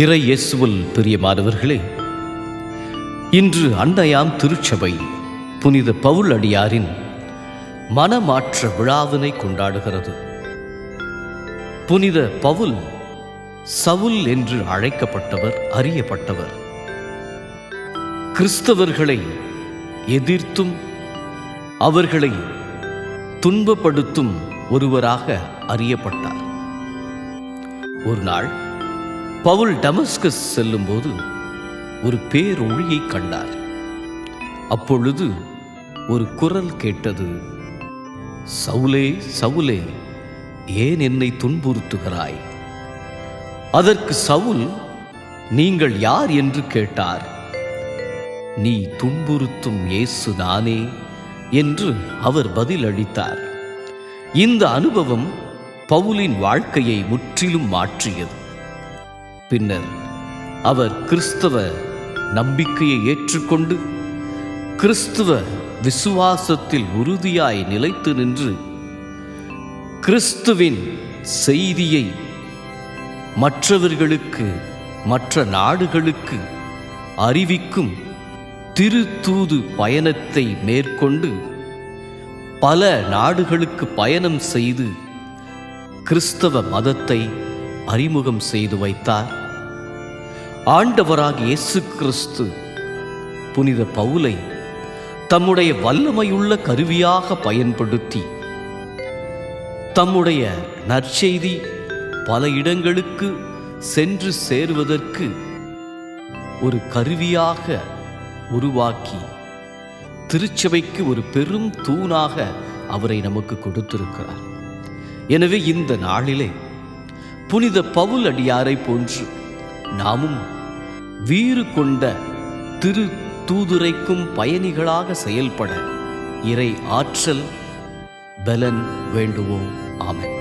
இறை இயேசுவில் பிரியமானவர்களே இன்று அன்னையாம் திருச்சபை புனித பவுல் அடியாரின் மனமாற்ற விழாவினை கொண்டாடுகிறது. புனித பவுல் சவுல் என்று அழைக்கப்பட்டவர் அறியப்பட்டவர். கிறிஸ்தவர்களை எதிர்த்தும் அவர்களை துன்பப்படுத்தும் ஒருவராக அறியப்பட்டார். ஒரு நாள் பவுல் டமஸ்கஸ் செல்லும்போது ஒரு பேரொழியை கண்டார். அப்பொழுது ஒரு குரல் கேட்டது சவுலே சவுலே ஏன் என்னை துன்புறுத்துகிறாய்? அதற்கு சவுல் நீங்கள் யார் என்று கேட்டார். நீ துன்புறுத்தும் இயேசு நானே என்று அவர் பதிலளித்தார். இந்த அனுபவம் பவுலின் வாழ்க்கையை முற்றிலும் மாற்றியது. பின்னர் அவர் கிறிஸ்தவ நம்பிக்கையை ஏற்றுக்கொண்டு கிறிஸ்துவ விசுவாசத்தில் உறுதியாய் நிலைத்து நின்று கிறிஸ்துவின் செய்தியை மற்றவர்களுக்கு மற்ற நாடுகளுக்கு அறிவிக்கும் திருத்தூது பயணத்தை மேற்கொண்டு பல நாடுகளுக்கு பயணம் செய்து கிறிஸ்தவ மதத்தை அறிமுகம் செய்து வைத்தார். ஆண்டவராக இயேசு கிறிஸ்து புனித பவுலை தம்முடைய வல்லமையுள்ள கருவியாக பயன்படுத்தி தம்முடைய நற்செய்தி பல இடங்களுக்கு சென்று சேருவதற்கு ஒரு கருவியாக உருவாக்கி திருச்சபைக்கு ஒரு பெரும் தூணாக அவரை நமக்கு கொடுத்திருக்கிறார். எனவே இந்த நாளிலே புனித பவுல் அடியாரை போன்று நாமும் வீறு கொண்ட திரு தூதுரைக்கும் பயணிகளாக செயல்பட இறை ஆற்றல் பலன் வேண்டுவோம். ஆமன்.